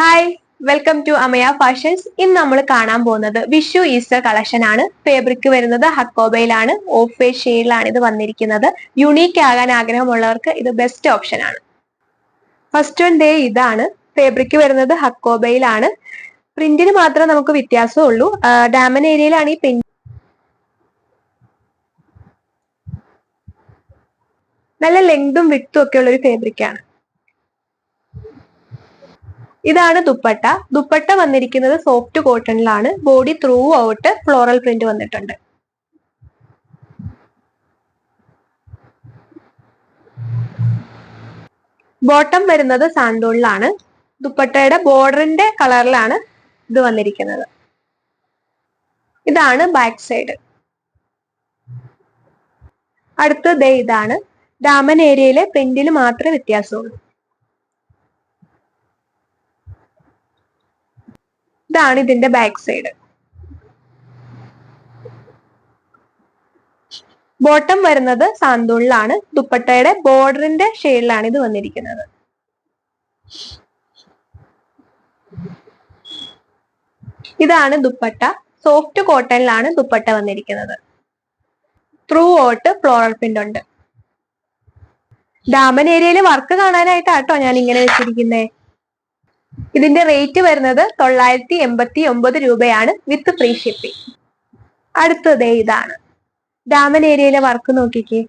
Hi welcome to Amaya fashions ഇന്ന് നമ്മൾ കാണാൻ പോകുന്നത് വിഷു ഈസ്റ്റർ കളക്ഷൻ ആണ്. ഫേബ്രിക് വരുന്നത് ഹക്കോബയിലാണ് ഓഫ് വൈറ്റ് ഷെയ്ഡിലാണ് ഇത് വന്നിരിക്കുന്നത്. യുണീക്ക് ആകാൻ ആഗ്രഹമുള്ളവർക്ക് ഇത് ബെസ്റ്റ് ഓപ്ഷൻ ആണ്. ഫസ്റ്റ് വൺ ഡേ ഇതാണ്. ഫേബ്രിക് വരുന്നത് ഹക്കോബയിലാണ്. പ്രിന്റിന് മാത്രമേ നമുക്ക് വ്യത്യാസമുള്ളൂ ഡാമൻ ഏരിയയിലാണ് ഈ പ്രിന്റ് നല്ല ലെങ്തും വിട്ടും ഒക്കെ ഉള്ള ഒരു ഫാബ്രിക് ആണ്. ഇതാണ് ദുപ്പട്ട. ദുപ്പട്ട വന്നിരിക്കുന്നത് സോഫ്റ്റ് കോട്ടണിലാണ് body throughout floral print വന്നിട്ടുണ്ട്. ബോട്ടം വരുന്നത് സാന്തോണിലാണ് ദുപ്പട്ടയുടെ ബോർഡറിന്റെ കളറിലാണ് ഇത് വന്നിരിക്കുന്നത്. ഇതാണ് ബാക്ക് സൈഡ് അടുത്തത് ഇതാണ്. ഡാമൻ ഏരിയയിലെ പ്രിന്റിൽ മാത്രമേ വ്യത്യാസമുള്ളൂ. ഇതാണ് ഇതിന്റെ ബാക്ക് സൈഡ് ബോട്ടം വരുന്നത് സാന്തൂണിലാണ്. ദുപ്പട്ടയുടെ ബോർഡറിന്റെ ഷെയ്ഡിലാണ് ഇത് വന്നിരിക്കുന്നത്. ഇതാണ് ദുപ്പട്ട. സോഫ്റ്റ് കോട്ടണിലാണ് ദുപ്പട്ട വന്നിരിക്കുന്നത്. ത്രൂ ഔട്ട് ഫ്ലോറൽ പ്രിന്റ് ഉണ്ട്. ഡാമൻ ഏരിയയിൽ വർക്ക് കാണാനായിട്ടാട്ടോ ഞാൻ ഇങ്ങനെ വെച്ചിരിക്കുന്നേ. ഇതിന്റെ റേറ്റ് വരുന്നത് തൊള്ളായിരത്തി എൺപത്തി ഒമ്പത് രൂപയാണ് വിത്ത് ഫ്രീ ഷിപ്പിംഗ് അടുത്തത് ഇതാണ്. ഡാമൻ ഏരിയയിലെ വർക്ക് നോക്കിക്കേ.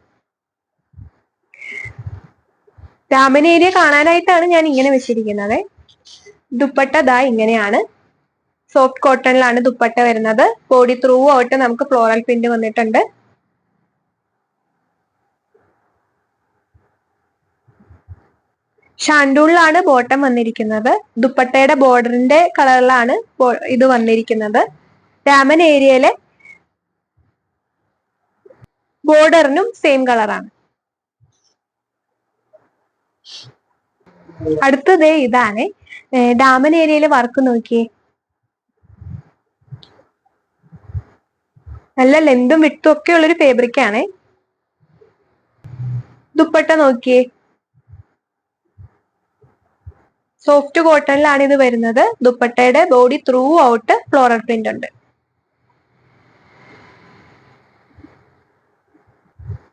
ഡാമൻ ഏരിയ കാണാനായിട്ടാണ് ഞാൻ ഇങ്ങനെ വെച്ചിരിക്കുന്നത്. ദുപ്പട്ട ദാ ഇങ്ങനെയാണ്. സോഫ്റ്റ് കോട്ടണിലാണ് ദുപ്പട്ട വരുന്നത്. ബോഡി ത്രൂ ആയിട്ട് നമുക്ക് ഫ്ലോറൽ പ്രിന്റ് വന്നിട്ടുണ്ട്. ഷാൻഡൂളിലാണ് ബോട്ടം വന്നിരിക്കുന്നത്. ദുപ്പട്ടയുടെ ബോർഡറിന്റെ കളറിലാണ് ഇത് വന്നിരിക്കുന്നത്. രാമൻ ഏരിയയിലെ ബോർഡറിനും സെയിം കളറാണ് അടുത്തത് ഇതാണ്. ഡാമൻ ഏരിയയിലെ വർക്ക് നോക്കിയേ. നല്ല ലെന്തും വിട്ടും ഒക്കെ ഉള്ളൊരു ഫാബ്രിക് ആണ്. ദുപ്പട്ട നോക്കിയേ. സോഫ്റ്റ് കോട്ടണിലാണ് ഇത് വരുന്നത്. ദുപ്പട്ടയുടെ body throughout floral print ഉണ്ട്.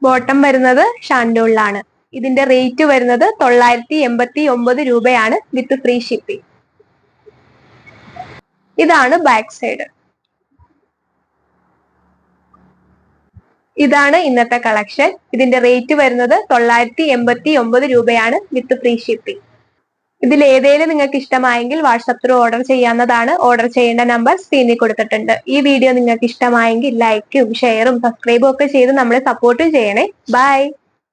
ബോട്ടം വരുന്നത് ഷാൻഡോളിലാണ് ഇതിന്റെ റേറ്റ് വരുന്നത് തൊള്ളായിരത്തി എൺപത്തി ഒമ്പത് രൂപയാണ് വിത്ത് ഫ്രീ ഷിപ്പിംഗ് ഇതാണ് ബാക്ക് സൈഡ് ഇതാണ് ഇന്നത്തെ കളക്ഷൻ ഇതിന്റെ റേറ്റ് വരുന്നത് തൊള്ളായിരത്തി എൺപത്തി ഒമ്പത് രൂപയാണ് വിത്ത് ഫ്രീ ഷിപ്പിംഗ് ഇതിൽ ഏതേലും നിങ്ങൾക്ക് ഇഷ്ടമായെങ്കിൽ വാട്സപ്പ് ത്രൂ ഓർഡർ ചെയ്യാവുന്നതാണ്. ഓർഡർ ചെയ്യേണ്ട നമ്പർ സ്ക്രീനിൽ കൊടുത്തിട്ടുണ്ട്. ഈ വീഡിയോ നിങ്ങൾക്ക് ഇഷ്ടമായെങ്കിൽ ലൈക്കും ഷെയറും സബ്സ്ക്രൈബും ഒക്കെ ചെയ്ത് നമ്മളെ സപ്പോർട്ട് ചെയ്യണേ. ബൈ